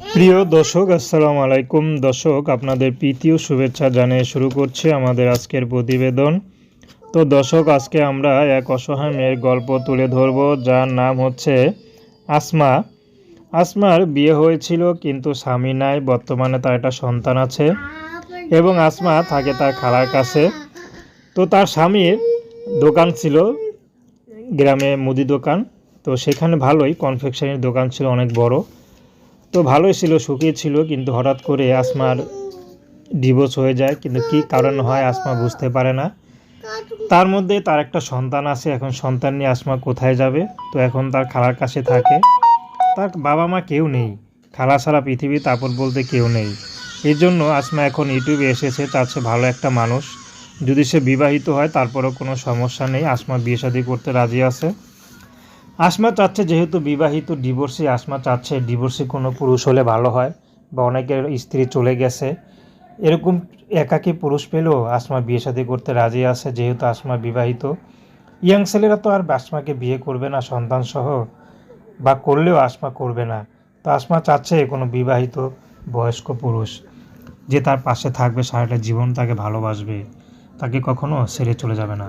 প্রিয় দর্শক, আসসালামু আলাইকুম। দর্শক, আপনাদের প্রীতি ও শুভেচ্ছা জানিয়ে শুরু করছে আমাদের আজকের প্রতিবেদন। তো দর্শক, আজকে আমরা এক অসহায় মেয়ের গল্প তুলে ধরব, যার নাম হচ্ছে আসমা। আসমার বিয়ে হয়েছিল, কিন্তু স্বামী নাই, বর্তমানে তার একটা সন্তান আছে এবং আসমা থাকে তার খালার কাছে। তো তার স্বামীর দোকান ছিল, গ্রামে মুদি দোকান। তো সেখানে ভালোই কনফেকশনের দোকান ছিল, অনেক বড়। তো ভালোই ছিল সুখী ছিল, কিন্তু হঠাৎ করে আসমার ডিভোর্স হয়ে যায়। কিন্তু কী কারণ হয় আসমা বুঝতে পারে না। তার মধ্যে তার একটা সন্তান আছে, এখন সন্তান নিয়ে আসমা কোথায় যাবে? তো এখন তার খালার কাছে থাকে। তার বাবা মা কেউ নেই। খালা ছাড়া পৃথিবী তারপর বলতে কেউ নেই। এর জন্য আসমা এখন ইউটিউবে এসেছে চাচ্ছে ভালো একটা মানুষ। যদি সে বিবাহিত হয়, তারপরেও কোনো সমস্যা নেই। আসমা বিয়ে শাদী করতে রাজি আছে। আসমা চাচ্ছে যেহেতু বিবাহিত ডিভোর্সি আসমা চাচ্ছে ডিভোর্সি কোনো পুরুষ হলে ভালো হয় বা অনেকের স্ত্রী চলে গেছে। এরকম একাকী পুরুষ পেলেও আসমা বিয়ে শাদী করতে রাজি আছে যেহেতু আসমা বিবাহিত। ইয়াং ছেলেরা তো আর আসমা বিয়ে করবে না সন্তান সহ বা করলেও আসমা করবে না। তো আসমা চাচ্ছে কোনো বিবাহিত বয়স্ক পুরুষ যে তার পাশে থাকবে, সারাটা জীবন তাকে ভালোবাসবে, তাকে কখনো ছেড়ে চলে যাবে না।